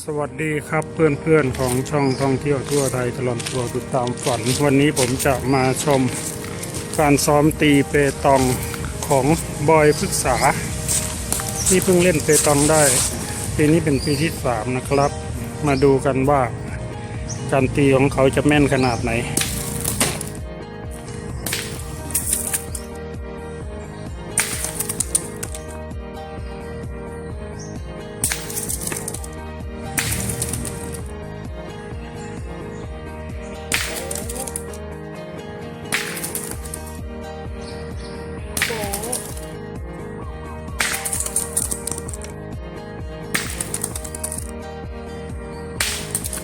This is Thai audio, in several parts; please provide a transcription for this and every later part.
สวัสดีครับเพื่อนๆของช่องท่องเที่ยวทั่วไทยตลอดทัวร์ติดตามฝัน วันนี้ผมจะมาชมการซ้อมตีเปตองของบอยพฤกษา ที่เพิ่งเล่นเปตองได้ ปีนี้เป็นปีที่สามนะครับ มาดูกันว่า การตีของเขาจะแม่นขนาดไหน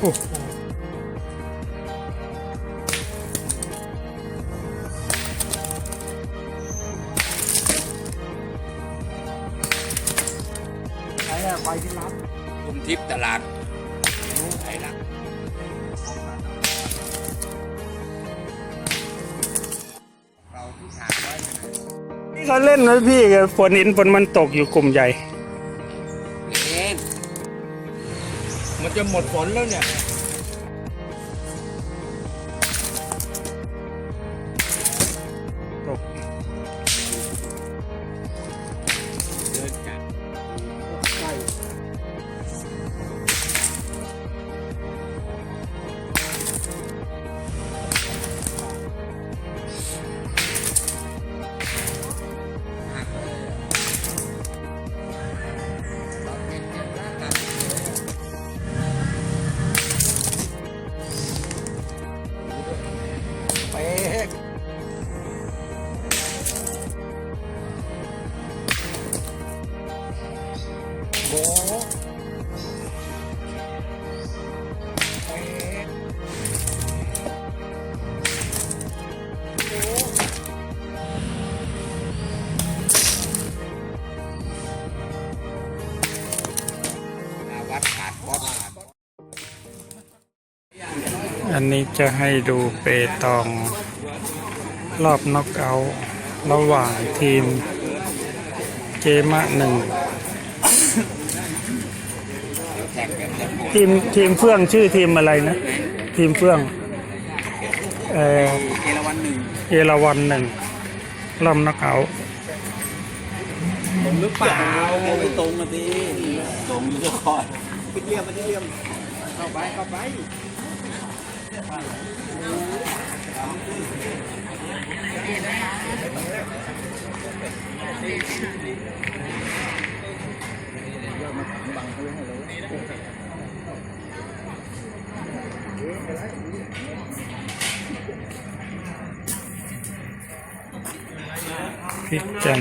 โอ้โหใครอะไปที่รับคุมทิพย์ตลาดไทยรัฐเราที่ถามไว้นะนี่เขาเล่นนะพี่ฝนหินฝนมันตกอยู่กลุ่มใหญ่ มันจะหมดฝนแล้วเนี่ย โบอันนี้จะให้ดูเปตอง รอบน็อกเอาท์ระหว่างทีมเจมะหนึ่ง แข่งกันจะหมด ทีมทีมเฟื่องชื่อทีมอะไรนะ ทีมเฟื่องเออเอราวันหนึ่งเอราวันหนึ่งรอบน็อกเอาผมหรือเปล่าไม่ตรงอะดิตรงอยู่จะคอยปิดเรียมไปที่เรียมเข้าไปเข้าไป พิกจัน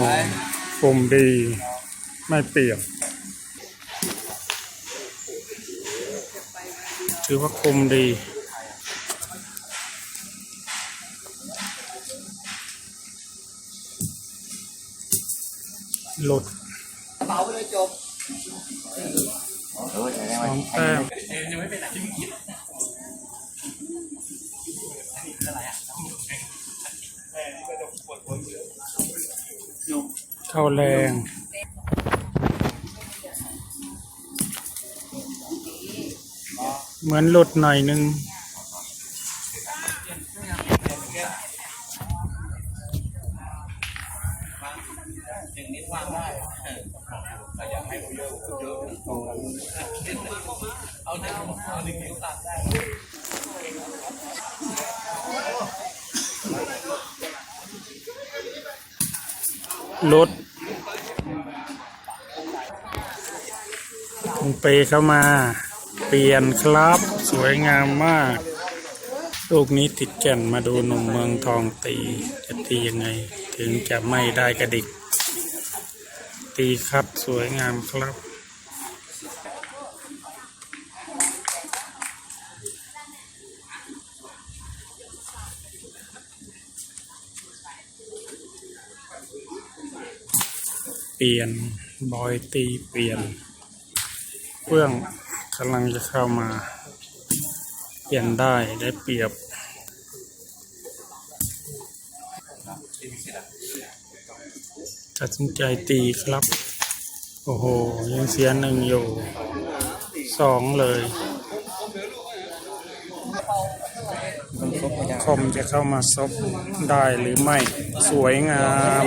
โอ้โหกลมดี ไม่เปลี่ยนถือว่าคมดีหลุดเบาไปเลยจบสองแต้มเข้าแรงเหมือนหลุดหน่อยนึง รถลงเปเข้ามา เปลี่ยนครับ สวยงามมาก ลูกนี้ติดแก่นมาดูหนุ่มเมืองทองตี จะตียังไง ถึงจะไม่ได้กระดิก ตีครับสวยงามครับ เปลี่ยน บอยตีเปลี่ยนเพื่องกำลังจะเข้ามา เปลี่ยนได้ได้เปรียบตัดสินใจตีครับ โอ้โห ยังเสียหนึ่งอยู่สองเลยคมจะเข้ามาซบได้หรือไม่ สวยงาม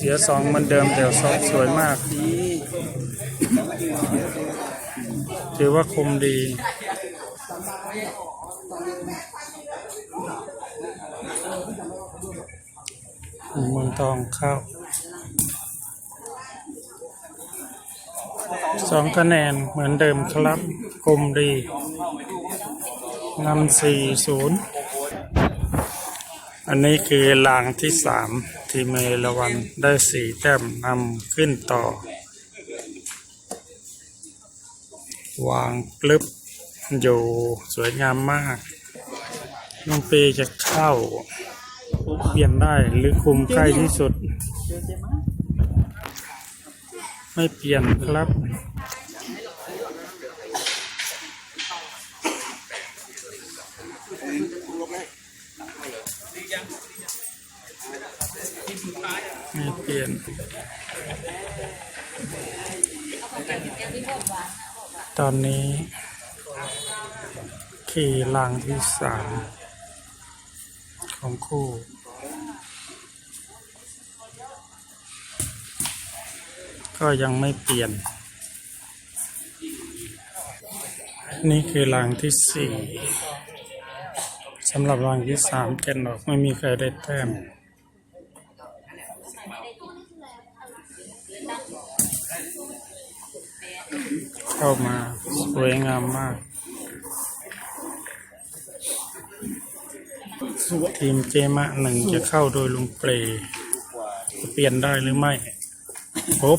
เสียสองเหมันเดิมแต่ซบสวยมาก ถือว่าคมดี เมืองทองเข้าสองคะแนนเหมือนเดิมครับคมดีนำสี่ศูนย์อันนี้คือลางที่สาม ทีเมลวันได้สี่แต้มนำขึ้นต่อ วางปลึบอยู่สวยงามมาก น้องเปจะเข้าเปลี่ยนได้หรือคุมใกล้ที่สุด ไม่เปลี่ยนครับ ยนตอนนี้ ขี่ลางที่สามของคู่ก็ยังไม่เปลี่ยน นี่คือรางที่สี่สำหรับรางที่สามแกนออกไม่มีใครได้แต้ม เข้ามาสวยงามมากทีมเจมะหนึ่งจะเข้าโดยลุงเปรจะเปลี่ยนได้หรือไม่พบ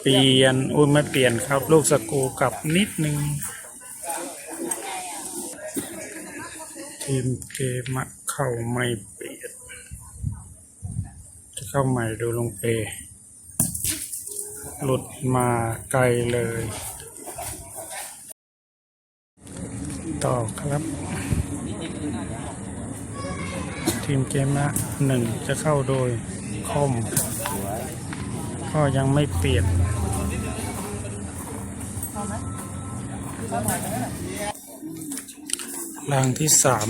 เปลี่ยนอุ้ยไม่เปลี่ยนครับ ลูกสกูกลับนิดนึงทีมเจมะเข้าไม่เปลี่ยนจะเข้าใหม่ดูลุงเปร หลุดมาไกลเลย ต่อครับ ทีมเกมละหนึ่งจะเข้าโดยคม ก็ยังไม่เปลี่ยนรางที่สาม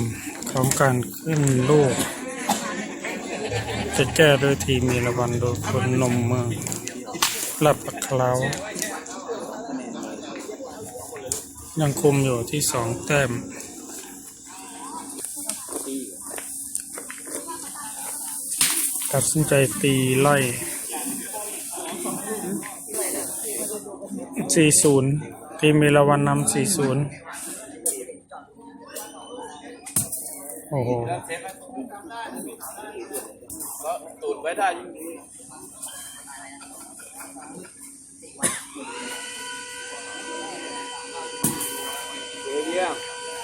ของการขึ้นลูก จะแก้โดยทีมเมรวันโดยคนนมเมือง รับประเคลายังคุมอยู่ที่สองแต้มตัดสินใจตีไล่40ทีมเมลวันนำ40โอ้โหตูดไว้ได้ยิ่งดี ยี่ยม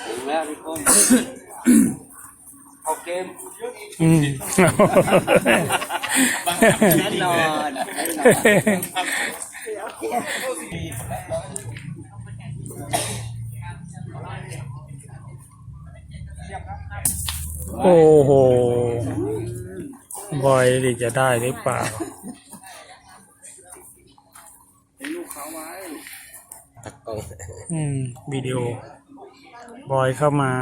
ถึงแล้วพี่ก้มเอาเกมอืมแน่นอนแน่นอนโอ้โห บอยดิจะได้หรือเปล่าอืมวิดีโอ บอยเข้ามา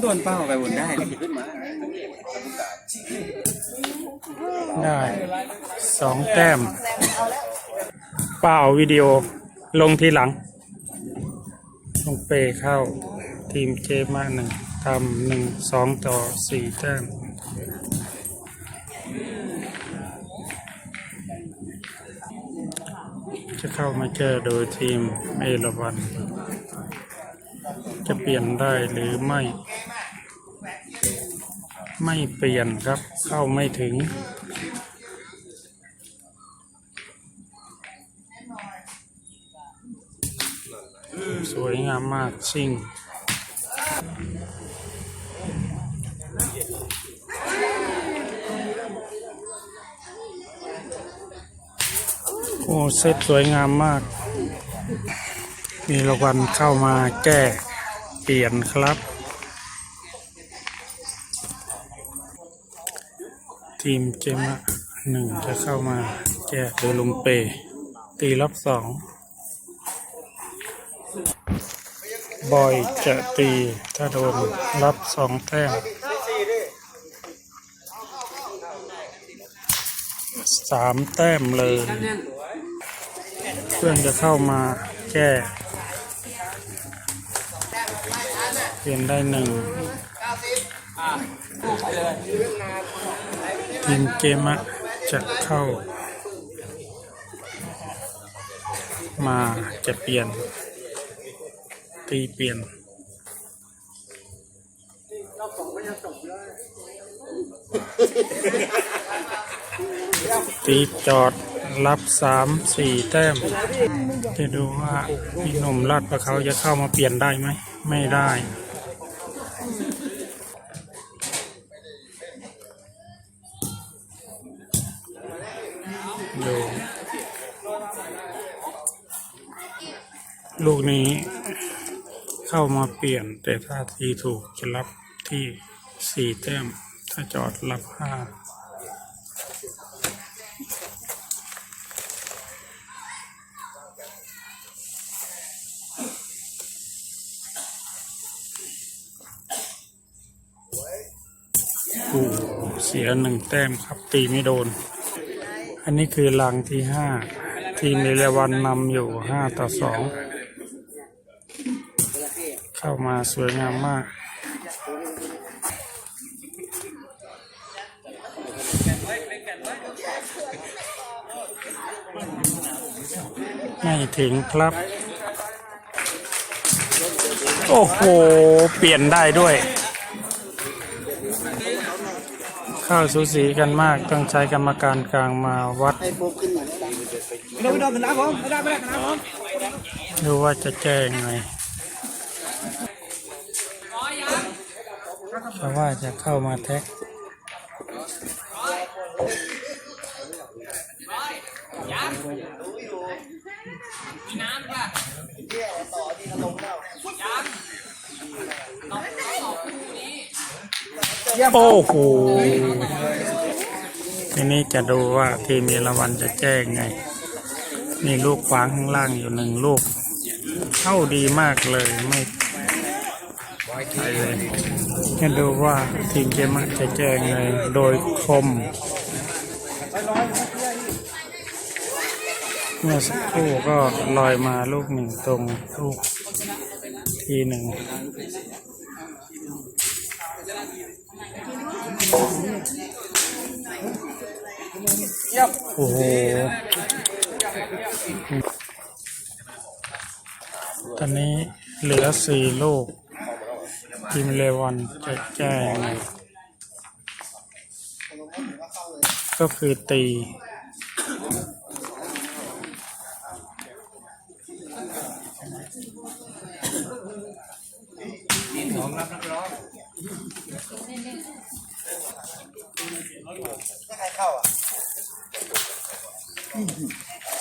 โดนเป้าไปบนได้ขึ้นมาได้สองแต้ม เปล่าวิดีโอลงทีหลังลงเปเข้าทีทีมเจมาหนึ่งทำหนึ่งสองต่อสี่แต้ม จะเข้ามาแก้โดยทีมเอราวัน จะเปลี่ยนได้หรือไม่ ไม่เปลี่ยนครับ เข้าไม่ถึง สวยงามมากซิ่ง โอ้เซตสวยงามมาก มีรางวัลเข้ามาแก้เปลี่ยนครับ ทีมเจมะหนึ่งจะเข้ามาแก้โดยลุงเป ตีรับสองบอยจะตีถ้าโดนรับสองแต้มสามแต้มเลย เพื่อนจะเข้ามาแก้เปลี่ยนได้หนึ่งทีมเกมะจะเข้า มาจะเปลี่ยน ตีเปลี่ยน ตีจอดรับสามสี่แต้ม จะดูว่าพี่หนุ่มลาดประเขาจะเข้ามาเปลี่ยนได้ไหม ไม่ได้ดูลูกนี้เข้ามาเปลี่ยน แต่ถ้าทีถูกจะรับที่สี่แต้ม ถ้าจอดรับห้า โอ้โหเสียหนึ่งแต้มครับ ตีไม่โดน อันนี้คือลังที่ห้าทีมเอราวันนำอยู่ห้าต่อสองเข้ามาสวยงามมากไม่ถึงครับ โอ้โห เปลี่ยนได้ด้วย ข้าวสูสีกันมากต้องใช้กรรมการกลางมาวัดให้โฟขึ้นหน่อยได้ไม่ได้ไม่ได้ผมไม่ได้ไม่ได้นะผมดูว่าจะแก้ยังไงเพราะว่าจะเข้ามาแท็ก โอ้โหทีนี้จะดูว่าทีมเยอรมันจะแจ้งไง มีลูกขวางข้างล่างอยู่หนึ่งลูก เข้าดีมากเลยไม่ไปเลยจะดูว่าทีมเจมะจะแจ้งไงโดยคม เมื่อสักครู่ก็ลอยมาลูกหนึ่งตรงลูกทีหนึ่ง โอ้โหตอนนี้เหลือสี่ลูกทีมเลวันจะแจ้งก็คือตี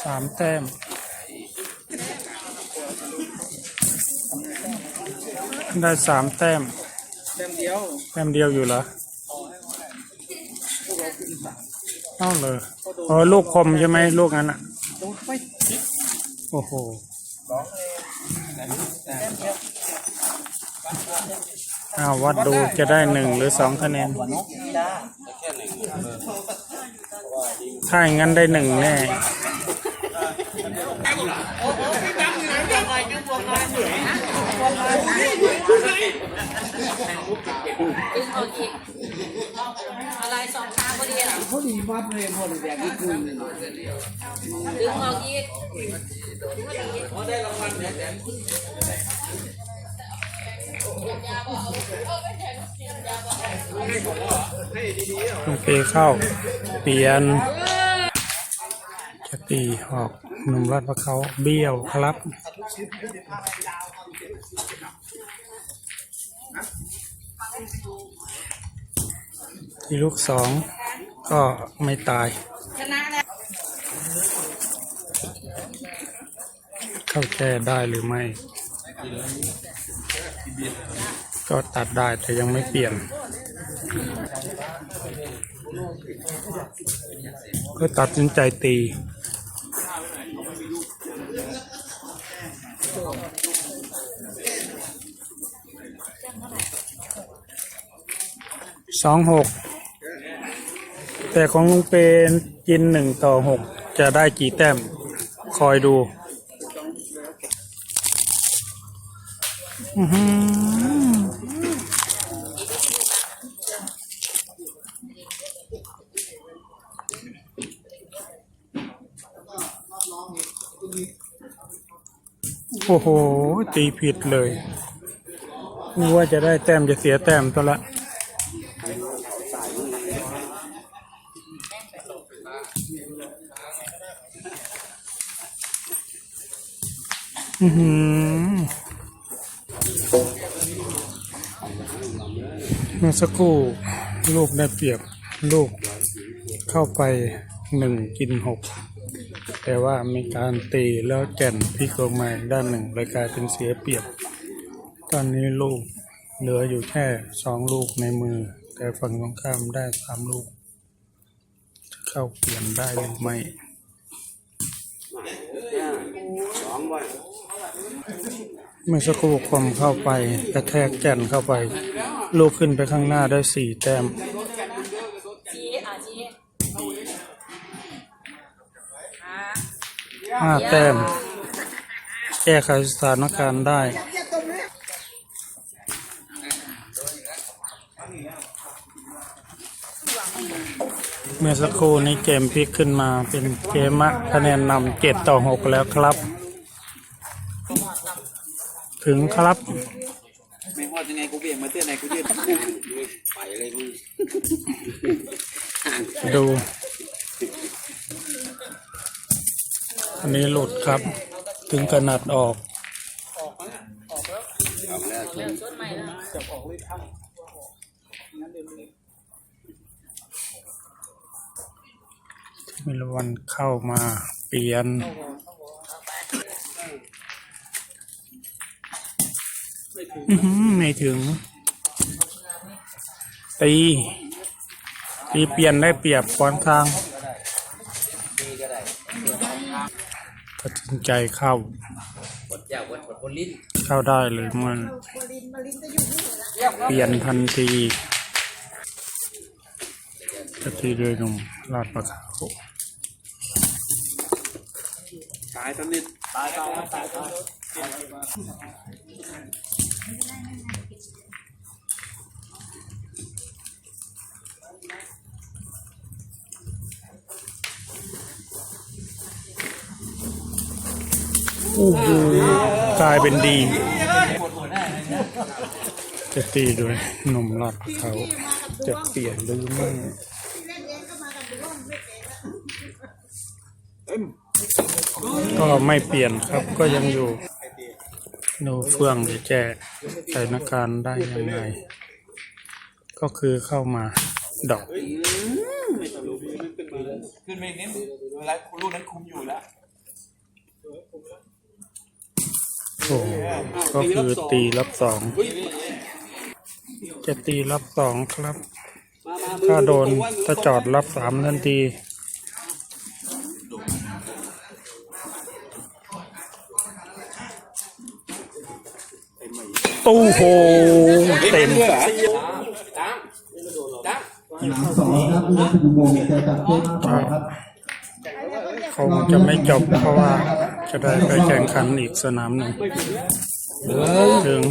สามแต้มได้สามแต้มเต็มเดียวแต้มเดียวอยู่เหรอเอาเลยอ๋อลูกคมใช่ไหมลูกนั้นอะโอ้โหอ้าววัดดูจะได้หนึ่งหรือสองคะแนน ถ้าอย่างนั้นได้หนึ่งแน่ เดึงออกอีกอะไรสองขาพอดีเหรอเขาดีมากเลยหมดแบบนี้คุยดึงออกอีกลงเปเข้า เปลี่ยนจะตีออกหนุ่มรัดพระเขาเบี้ยวครับ ที่ลูกสองก็ไม่ตาย เข้าแก้ได้หรือไม่ ก็ตัดได้แต่ยังไม่เปลี่ยน ก็ตัดสินใจตี สองหกแต่ของลุงเปนกินหนึ่งต่อหกจะได้กี่แต้มคอยดูโอ้โห ตีผิดเลยนึกว่าจะได้แต้มจะเสียแต้มตัวละ เมื่อสักครู่ลูกได้เปรียบลูกเข้าไปหนึ่งกินหกแต่ว่ามีการตีแล้วแก่นพลิกออกมาด้านหนึ่งเลยกลายเป็นเสียเปรียบ ตอนนี้ลูกเหลืออยู่แค่สองลูกในมือ แต่ฝั่งตรงข้ามได้สามลูก เข้าเปลี่ยนได้หรือไม่ เมื่อสักครู่ผมเข้าไปกระแทกแก่นเข้าไป ลูกขึ้นไปข้างหน้าได้สี่แต้มห้าแต้ม แก้ไขสถานการณ์ได้เมื่อสักครู่นี้เกมพลิกขึ้นมาเป็นเกมะคะแนนนำเจ็ดต่อหกแล้วครับ ถึงครับไม่ฮอดยังไงกูเบี่ยงมาเตือนไหนกูยืดไปเลยมึงดู อันนี้หลุดครับ ถึงขนาดออกเรื่องชุดใหม่แล้วมิลวันเข้ามาเปลี่ยน อื้อหือไม่ถึง ตี ตีเปลี่ยนได้เปรียบขวางทางตัดสินใจเข้าเข้าได้หรือไมันเปลี่ยนทันทีก็ทีโดยหนุ่มลาดประเขาตายสนิทตายตายตายตาย โอ้โหกลายเป็นดีจะตีโดยหนุ่มลาดเขาจะเปลี่ยนหรือไม่ก็ไม่เปลี่ยนครับก็ยังอยู่ดูเฟื่องจะแจก้สถาการได้ยังไง ก็คือเข้ามาดอกขึ้นไปน้นเวลาลูกนั้นคุมอยู่แล้ว โอ้ ก็คือตีรับสอง จะตีรับสองครับ ถ้าโดนถ้าจอดรับสามทันทีตู้โหเต็มสองครับเล่นอุโมงค์เจอกับเจ๊ต่อครับคงจะไม่จบเพราะว่า จะได้ไปแข่งขันอีกสนามหนึ่งถึง